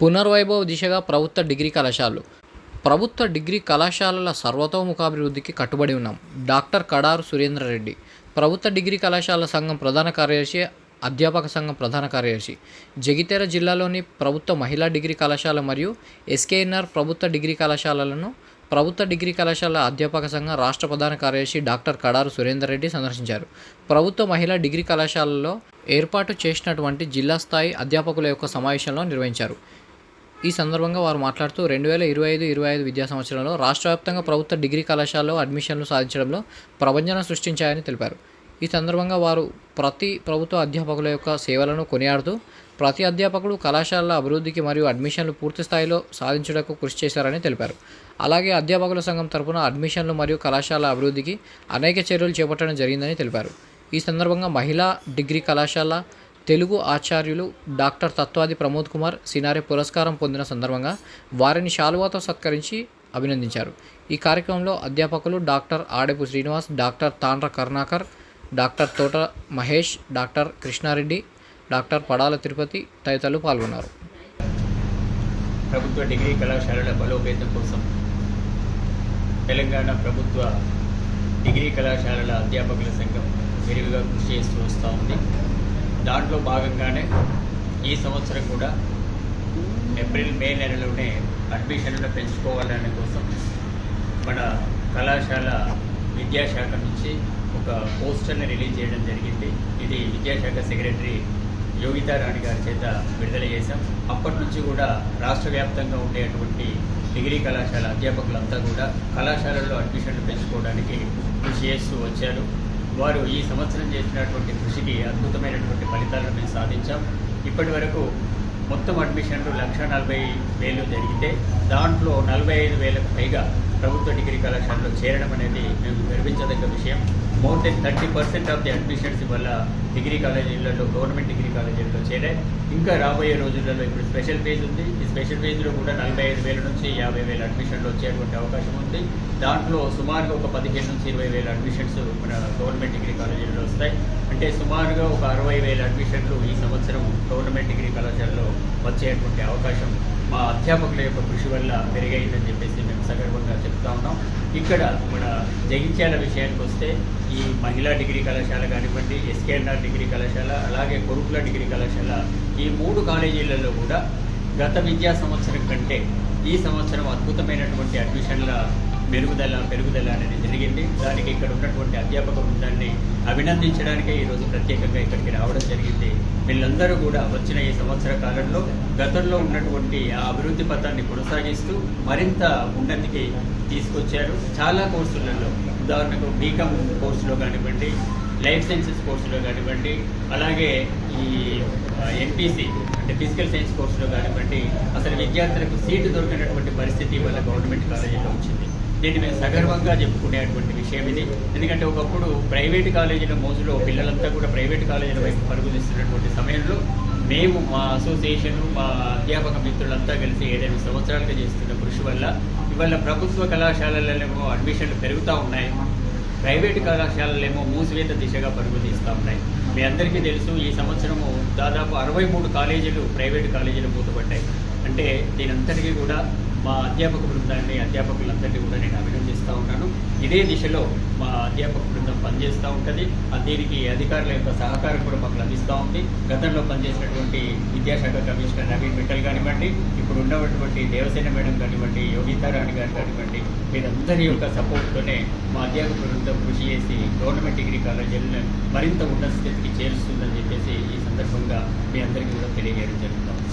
పునర్వైభవ దిశగా ప్రభుత్వ డిగ్రీ కళాశాలలు. ప్రభుత్వ డిగ్రీ కళాశాలల సర్వతోముఖాభివృద్ధికి కట్టుబడి ఉన్నాం. డాక్టర్ కడారు సురేంద్రరెడ్డి ప్రభుత్వ డిగ్రీ కళాశాల సంఘం ప్రధాన కార్యదర్శి అధ్యాపక సంఘం ప్రధాన కార్యదర్శి. జగిత్యాల జిల్లాలోని ప్రభుత్వ మహిళా డిగ్రీ కళాశాల మరియు ఎస్కేఎన్ఆర్ ప్రభుత్వ డిగ్రీ కళాశాలలను ప్రభుత్వ డిగ్రీ కళాశాల అధ్యాపక సంఘం రాష్ట్ర ప్రధాన కార్యదర్శి డాక్టర్ కడారు సురేందర్ రెడ్డి సందర్శించారు. ప్రభుత్వ మహిళా డిగ్రీ కళాశాలలో ఏర్పాటు చేసినటువంటి జిల్లా స్థాయి అధ్యాపకుల యొక్క సమావేశంలో నిర్వహించారు. ఈ సందర్భంగా వారు మాట్లాడుతూ రెండు వేల ఇరవై ఐదు ఇరవై ఐదు విద్యా సంవత్సరంలో రాష్ట్ర వ్యాప్తంగా ప్రభుత్వ డిగ్రీ కళాశాలలో అడ్మిషన్లు సాధించడంలో ప్రభంజనం సృష్టించాయని తెలిపారు. ఈ సందర్భంగా వారు ప్రతి ప్రభుత్వ అధ్యాపకుల యొక్క సేవలను కొనియాడుతూ ప్రతి అధ్యాపకుడు కళాశాలల అభివృద్ధికి మరియు అడ్మిషన్లు పూర్తి స్థాయిలో సాధించుటకు కృషి చేశారని తెలిపారు. అలాగే అధ్యాపకుల సంఘం తరపున అడ్మిషన్లు మరియు కళాశాల అభివృద్ధికి అనేక చర్యలు చేపట్టడం జరిగిందని తెలిపారు. ఈ సందర్భంగా మహిళా డిగ్రీ కళాశాల తెలుగు ఆచార్యులు డాక్టర్ తత్వాది ప్రమోద్ కుమార్ సినారే పురస్కారం పొందిన సందర్భంగా వారిని శాలువాతో సత్కరించి అభినందించారు. ఈ కార్యక్రమంలో అధ్యాపకులు doctor Adepu Srinivas doctor Tandra Karunakar doctor Thota Mahesh doctor Krishna Reddy doctor Padala Tirupati తదితరులు పాల్గొన్నారు. ప్రభుత్వ డిగ్రీ కళాశాలల బలోపేతం కోసం తెలంగాణ ప్రభుత్వ డిగ్రీ కళాశాలల అధ్యాపకుల సంఘం విరివిగా కృషి చేస్తూ వస్తూ ఉంది. దాంట్లో భాగంగానే ఈ సంవత్సరం కూడా ఏప్రిల్ మే నెలలోనే అడ్మిషన్లను పెంచుకోవాలనే కోసం మన కళాశాల విద్యాశాఖ నుంచి ఒక పోస్టర్ని రిలీజ్ చేయడం జరిగింది. ఇది విద్యాశాఖ సెక్రటరీ యోగితా రాణి గారి చేత విడుదల చేశాం. అప్పటి నుంచి కూడా రాష్ట్ర వ్యాప్తంగా ఉండేటువంటి డిగ్రీ కళాశాల అధ్యాపకులంతా కూడా కళాశాలల్లో అడ్మిషన్లు పెంచుకోవడానికి కృషి చేస్తూ వచ్చారు. వారు ఈ సంవత్సరం చేసినటువంటి కృషికి అద్భుతమైనటువంటి ఫలితాలను మేము సాధించాం. ఇప్పటి వరకు మొత్తం అడ్మిషన్లు లక్ష నలభై వేలు జరిగితే దాంట్లో నలభై ఐదు వేలకు పైగా ప్రభుత్వ డిగ్రీ కళాశాలలో చేరడం అనేది మేము గర్వించదగ్గ విషయం. More than thirty percent of the admissions వల్ల డిగ్రీ కాలేజీలలో గవర్నమెంట్ డిగ్రీ కాలేజీలలో చేరాయి. ఇంకా రాబోయే రోజులలో ఇప్పుడు స్పెషల్ ఫేజ్ ఉంది. ఈ స్పెషల్ ఫేజ్లో కూడా నలభై ఐదు వేల నుంచి యాభై వేల అడ్మిషన్లు వచ్చేటువంటి అవకాశం ఉంది. దాంట్లో సుమారుగా ఒక పదిహేను నుంచి ఇరవై వేల అడ్మిషన్స్ మన గవర్నమెంట్ డిగ్రీ కాలేజీలలో వస్తాయి. అంటే సుమారుగా ఒక అరవై వేల అడ్మిషన్లు ఈ సంవత్సరం గవర్నమెంట్ డిగ్రీ కళాశాలలో వచ్చేటువంటి అవకాశం మా అధ్యాపకుల యొక్క కృషి వల్ల పెరిగాయిందని చెప్పేసి సగర్వంగా చెప్తా ఉన్నాం. ఇక్కడ మన జగిత్యాల విషయానికి వస్తే ఈ మహిళా డిగ్రీ కళాశాల కానివ్వండి ఎస్కేఎన్ఆర్ డిగ్రీ కళాశాల అలాగే కొరుకుల డిగ్రీ కళాశాల ఈ మూడు కాలేజీలలో కూడా గత విద్యా సంవత్సరం కంటే ఈ సంవత్సరం అద్భుతమైనటువంటి అడ్మిషన్ల మెరుగుదల పెరుగుదల అనేది జరిగింది. దానికి ఇక్కడ ఉన్నటువంటి అధ్యాపక బృందాన్ని అభినందించడానికే ఈరోజు ప్రత్యేకంగా ఇక్కడికి రావడం జరిగింది. వీళ్ళందరూ కూడా వచ్చిన ఈ సంవత్సర కాలంలో గతంలో ఉన్నటువంటి ఆ అభివృద్ధి పథాన్ని కొనసాగిస్తూ మరింత ఉన్నతికి తీసుకొచ్చారు. చాలా కోర్సులలో ఉదాహరణకు బీకామ్ కోర్సులో కానివ్వండి లైఫ్ సైన్సెస్ కోర్సులో కానివ్వండి అలాగే ఈ ఎంపీసీ అంటే ఫిజికల్ సైన్స్ కోర్సులో కానివ్వండి అసలు విద్యార్థులకు సీటు దొరికినటువంటి పరిస్థితి వల్ల గవర్నమెంట్ కాలేజీలో వచ్చింది. దీన్ని మేము సగర్వంగా చెప్పుకునేటువంటి విషయం ఇది. ఎందుకంటే ఒకప్పుడు ప్రైవేట్ కాలేజీల మోజులో పిల్లలంతా కూడా ప్రైవేట్ కాలేజీల వైపు పరుగులిస్తున్నటువంటి సమయంలో మేము మా అసోసియేషన్ మా అధ్యాపక మిత్రులంతా కలిసి ఏడెనిమిది సంవత్సరాలుగా చేస్తున్న కృషి వల్ల ఇవాళ ప్రభుత్వ కళాశాలలలో అడ్మిషన్లు పెరుగుతూ ఉన్నాయి. ప్రైవేటు కళాశాలలేమో మూసివేత దిశగా పరుగు తీస్తూ ఉన్నాయి. మీ అందరికీ తెలుసు ఈ సంవత్సరము దాదాపు అరవై మూడు కాలేజీలు ప్రైవేటు కాలేజీలు మూతపడ్డాయి. అంటే దీనంతటికీ కూడా మా అధ్యాపక బృందాన్ని అధ్యాపకులందరినీ కూడా నేను అభినందిస్తూ ఉన్నాను ఇదే దిశలో మా అధ్యాపక బృందం పనిచేస్తూ ఉంటుంది. దీనికి అధికారుల యొక్క సహకారం కూడా మాకు లభిస్తూ ఉంది. గతంలో పనిచేసినటువంటి విద్యాశాఖ కమిషనర్ నవీన్ మిట్టల్ కానివ్వండి ఇప్పుడు ఉన్నటువంటి దేవసేన మేడం కానివ్వండి యోగితా రాణి గారు కానివ్వండి వీరందరి యొక్క సపోర్ట్తోనే మా అధ్యాపక బృందం కృషి చేసి గవర్నమెంట్ డిగ్రీ కాలేజీలను మరింత ఉన్నత స్థితికి చేరుస్తుందని చెప్పేసి ఈ సందర్భంగా మీ అందరికీ కూడా తెలియజేయడం జరుగుతుంది.